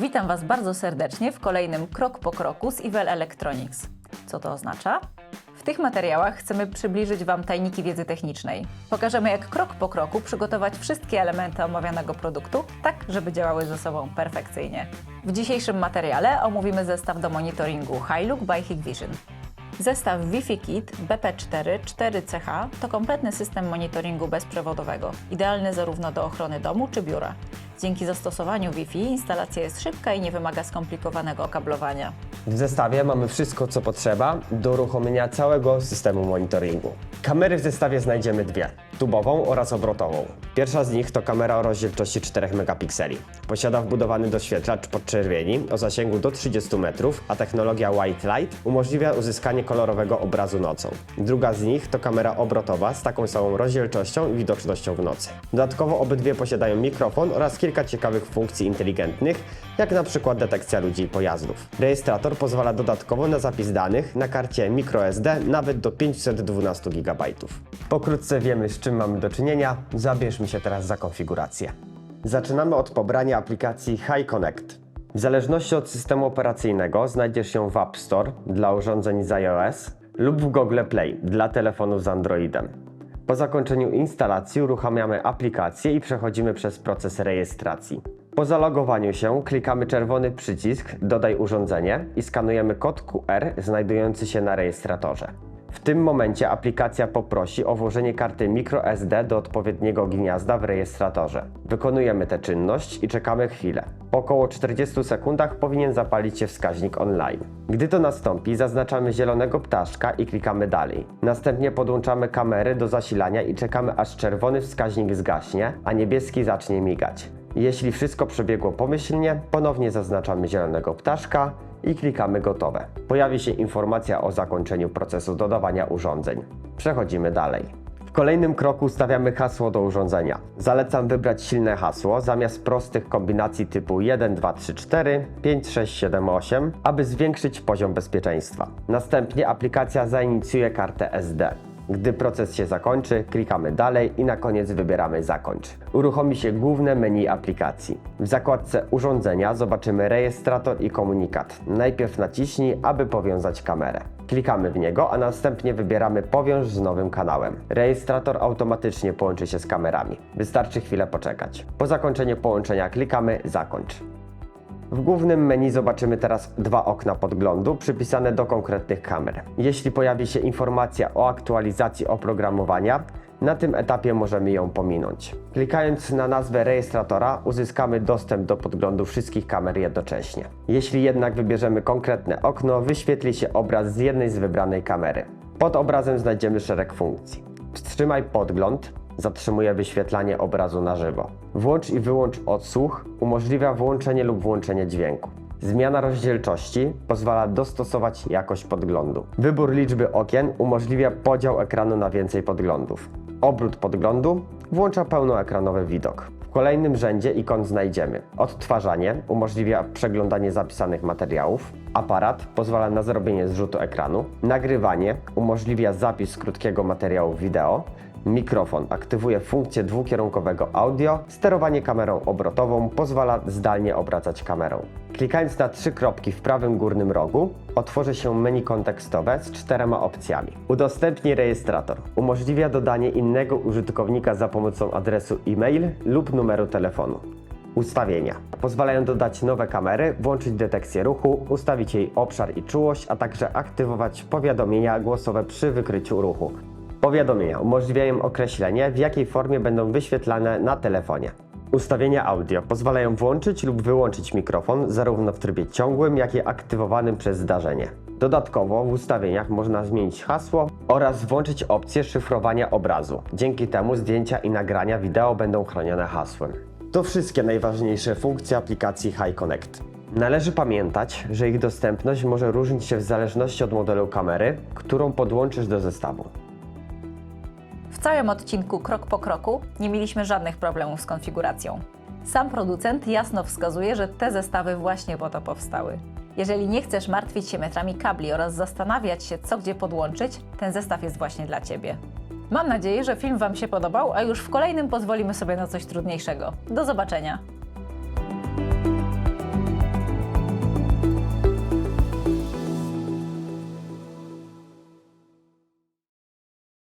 Witam Was bardzo serdecznie w kolejnym Krok po kroku z Ivel Electronics. Co to oznacza? W tych materiałach chcemy przybliżyć Wam tajniki wiedzy technicznej. Pokażemy, jak krok po kroku przygotować wszystkie elementy omawianego produktu, tak żeby działały ze sobą perfekcyjnie. W dzisiejszym materiale omówimy zestaw do monitoringu Hilook by Hikvision. Zestaw Wi-Fi Kit BP4 4CH to kompletny system monitoringu bezprzewodowego, idealny zarówno do ochrony domu czy biura. Dzięki zastosowaniu Wi-Fi instalacja jest szybka i nie wymaga skomplikowanego okablowania. W zestawie mamy wszystko, co potrzeba do uruchomienia całego systemu monitoringu. Kamery w zestawie znajdziemy dwie, tubową oraz obrotową. Pierwsza z nich to kamera o rozdzielczości 4 megapikseli. Posiada wbudowany doświetlacz podczerwieni o zasięgu do 30 metrów, a technologia White Light umożliwia uzyskanie kolorowego obrazu nocą. Druga z nich to kamera obrotowa z taką samą rozdzielczością i widocznością w nocy. Dodatkowo obydwie posiadają mikrofon oraz kilka ciekawych funkcji inteligentnych, jak na przykład detekcja ludzi i pojazdów. Rejestrator pozwala dodatkowo na zapis danych na karcie microSD nawet do 512 GB. Pokrótce wiemy z czym mamy do czynienia, zabierzmy się teraz za konfigurację. Zaczynamy od pobrania aplikacji Hi Connect. W zależności od systemu operacyjnego znajdziesz ją w App Store dla urządzeń z iOS lub w Google Play dla telefonów z Androidem. Po zakończeniu instalacji uruchamiamy aplikację i przechodzimy przez proces rejestracji. Po zalogowaniu się klikamy czerwony przycisk Dodaj urządzenie i skanujemy kod QR znajdujący się na rejestratorze. W tym momencie aplikacja poprosi o włożenie karty microSD do odpowiedniego gniazda w rejestratorze. Wykonujemy tę czynność i czekamy chwilę. Po około 40 sekundach powinien zapalić się wskaźnik online. Gdy to nastąpi, zaznaczamy zielonego ptaszka i klikamy dalej. Następnie podłączamy kamery do zasilania i czekamy aż czerwony wskaźnik zgaśnie, a niebieski zacznie migać. Jeśli wszystko przebiegło pomyślnie, ponownie zaznaczamy zielonego ptaszka i klikamy gotowe. Pojawi się informacja o zakończeniu procesu dodawania urządzeń. Przechodzimy dalej. W kolejnym kroku ustawiamy hasło do urządzenia. Zalecam wybrać silne hasło zamiast prostych kombinacji typu 1, 2, 3, 4, 5, 6, 7, 8, aby zwiększyć poziom bezpieczeństwa. Następnie aplikacja zainicjuje kartę SD. Gdy proces się zakończy, klikamy dalej i na koniec wybieramy zakończ. Uruchomi się główne menu aplikacji. W zakładce urządzenia zobaczymy rejestrator i komunikat. Najpierw naciśnij, aby powiązać kamerę. Klikamy w niego, a następnie wybieramy powiąż z nowym kanałem. Rejestrator automatycznie połączy się z kamerami. Wystarczy chwilę poczekać. Po zakończeniu połączenia klikamy zakończ. W głównym menu zobaczymy teraz dwa okna podglądu przypisane do konkretnych kamer. Jeśli pojawi się informacja o aktualizacji oprogramowania, na tym etapie możemy ją pominąć. Klikając na nazwę rejestratora uzyskamy dostęp do podglądu wszystkich kamer jednocześnie. Jeśli jednak wybierzemy konkretne okno, wyświetli się obraz z jednej z wybranej kamery. Pod obrazem znajdziemy szereg funkcji. Wstrzymaj podgląd, zatrzymuje wyświetlanie obrazu na żywo. Włącz i wyłącz odsłuch umożliwia włączenie lub włączenie dźwięku. Zmiana rozdzielczości pozwala dostosować jakość podglądu. Wybór liczby okien umożliwia podział ekranu na więcej podglądów. Obrót podglądu włącza pełnoekranowy widok. W kolejnym rzędzie ikon znajdziemy odtwarzanie, umożliwia przeglądanie zapisanych materiałów, aparat pozwala na zrobienie zrzutu ekranu, nagrywanie umożliwia zapis krótkiego materiału wideo, Mikrofon aktywuje funkcję dwukierunkowego audio, sterowanie kamerą obrotową pozwala zdalnie obracać kamerą. Klikając na trzy kropki w prawym górnym rogu, otworzy się menu kontekstowe z czterema opcjami. Udostępnij rejestrator. Umożliwia dodanie innego użytkownika za pomocą adresu e-mail lub numeru telefonu. Ustawienia. Pozwalają dodać nowe kamery, włączyć detekcję ruchu, ustawić jej obszar i czułość, a także aktywować powiadomienia głosowe przy wykryciu ruchu. Powiadomienia umożliwiają określenie, w jakiej formie będą wyświetlane na telefonie. Ustawienia audio pozwalają włączyć lub wyłączyć mikrofon zarówno w trybie ciągłym, jak i aktywowanym przez zdarzenie. Dodatkowo w ustawieniach można zmienić hasło oraz włączyć opcję szyfrowania obrazu. Dzięki temu zdjęcia i nagrania wideo będą chronione hasłem. To wszystkie najważniejsze funkcje aplikacji Hi Connect. Należy pamiętać, że ich dostępność może różnić się w zależności od modelu kamery, którą podłączysz do zestawu. Całym odcinku krok po kroku nie mieliśmy żadnych problemów z konfiguracją. Sam producent jasno wskazuje, że te zestawy właśnie po to powstały. Jeżeli nie chcesz martwić się metrami kabli oraz zastanawiać się, co gdzie podłączyć, ten zestaw jest właśnie dla Ciebie. Mam nadzieję, że film Wam się podobał, a już w kolejnym pozwolimy sobie na coś trudniejszego. Do zobaczenia!